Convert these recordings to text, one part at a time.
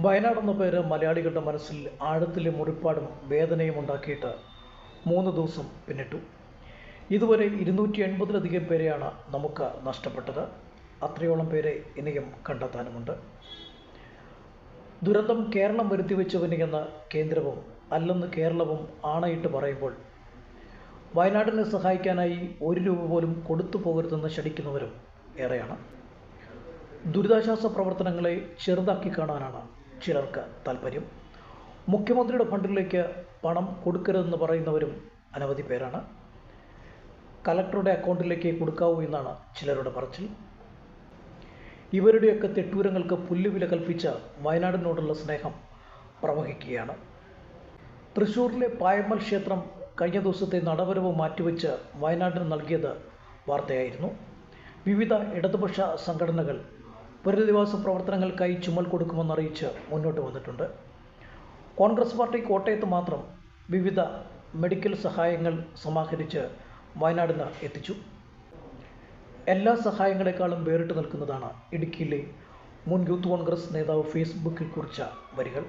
വയനാട് എന്ന പേര് മലയാളികളുടെ മനസ്സിൽ ആഴത്തിലെ മുറിപ്പാടും വേദനയും ഉണ്ടാക്കിയിട്ട് മൂന്ന് ദിവസം പിന്നിട്ടു. ഇതുവരെ ഇരുന്നൂറ്റി എൺപതിലധികം പേരെയാണ് നമുക്ക് നഷ്ടപ്പെട്ടത്. അത്രയോളം പേരെ ഇനിയും കണ്ടെത്താനുമുണ്ട്. ദുരന്തം കേരളം വരുത്തി വെച്ചവനെന്ന് കേന്ദ്രവും അല്ലെന്ന് കേരളവും ആണയിട്ട് പറയുമ്പോൾ വയനാടിനെ സഹായിക്കാനായി ഒരു രൂപ പോലും കൊടുത്തു പോകരുതെന്ന് ശടിക്കുന്നവരും ഏറെയാണ്. ദുരിതാശ്വാസ പ്രവർത്തനങ്ങളെ ചെറുതാക്കി കാണാനാണ് ചിലർക്ക് താല്പര്യം മുഖ്യമന്ത്രിയുടെ ഫണ്ടിലേക്ക് പണം കൊടുക്കരുതെന്ന് പറയുന്നവരും അനവധി പേരാണ്. കലക്ടറുടെ അക്കൗണ്ടിലേക്ക് കൊടുക്കാവൂ എന്നാണ് ചിലരുടെ പറച്ചിൽ. ഇവരുടെയൊക്കെ തെട്ടൂരങ്ങൾക്ക് പുല്ലുവില കൽപ്പിച്ച വയനാടിനോടുള്ള സ്നേഹം പ്രവഹിക്കുകയാണ്. തൃശ്ശൂരിലെ പായമ്മൽ ക്ഷേത്രം കഴിഞ്ഞ ദിവസത്തെ നടവരവ് മാറ്റിവെച്ച് വയനാടിന് നൽകിയത് വാർത്തയായിരുന്നു. വിവിധ ഇടതുപക്ഷ സംഘടനകൾ പുനരധിവാസ പ്രവർത്തനങ്ങൾക്കായി ചുമൽ കൊടുക്കുമെന്നറിയിച്ച് മുന്നോട്ട് വന്നിട്ടുണ്ട്. കോൺഗ്രസ് പാർട്ടി കോട്ടയത്ത് മാത്രം വിവിധ മെഡിക്കൽ സഹായങ്ങൾ സമാഹരിച്ച് വയനാടിന് എത്തിച്ചു. എല്ലാ സഹായങ്ങളെക്കാളും വേറിട്ട് നിൽക്കുന്നതാണ് ഇടുക്കിയിലെ മുൻ യൂത്ത് കോൺഗ്രസ് നേതാവ് ഫേസ്ബുക്കിൽ കുറിച്ച വരികൾ.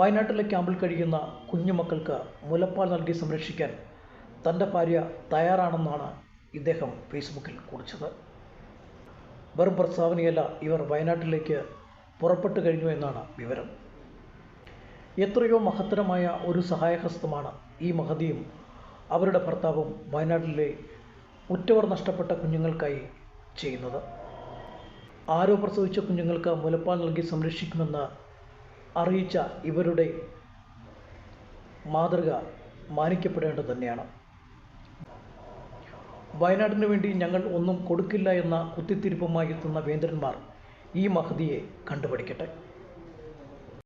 വയനാട്ടിലെ ക്യാമ്പിൽ കഴിയുന്ന കുഞ്ഞുമക്കൾക്ക് മുലപ്പാൽ നൽകി സംരക്ഷിക്കാൻ തന്റെ ഭാര്യ തയ്യാറാണെന്നാണ് ഇദ്ദേഹം ഫേസ്ബുക്കിൽ കുറിച്ചത്. വെറും പ്രസ്താവനയല്ല ഇവർ വയനാട്ടിലേക്ക് പുറപ്പെട്ടു കഴിഞ്ഞു എന്നാണ് വിവരം. എത്രയോ മഹത്തരമായ ഒരു സഹായഹസ്തമാണ് ഈ മഹതിയും അവരുടെ ഭർത്താവും വയനാട്ടിലെ ഉറ്റവർ നഷ്ടപ്പെട്ട കുഞ്ഞുങ്ങൾക്കായി ചെയ്യുന്നത്. ആരോ പ്രസവിച്ച കുഞ്ഞുങ്ങൾക്ക് മുലപ്പാൽ നൽകി സംരക്ഷിക്കുമെന്ന് അറിയിച്ച ഇവരുടെ മാതൃക മാനിക്കപ്പെടേണ്ടത് തന്നെയാണ്. വയനാടിന് വേണ്ടി ഞങ്ങൾ ഒന്നും കൊടുക്കില്ല എന്ന കുത്തിത്തിരിപ്പുമായി എത്തുന്ന വേന്ദ്രന്മാർ ഈ മഹതിയെ കണ്ടുപഠിക്കട്ടെ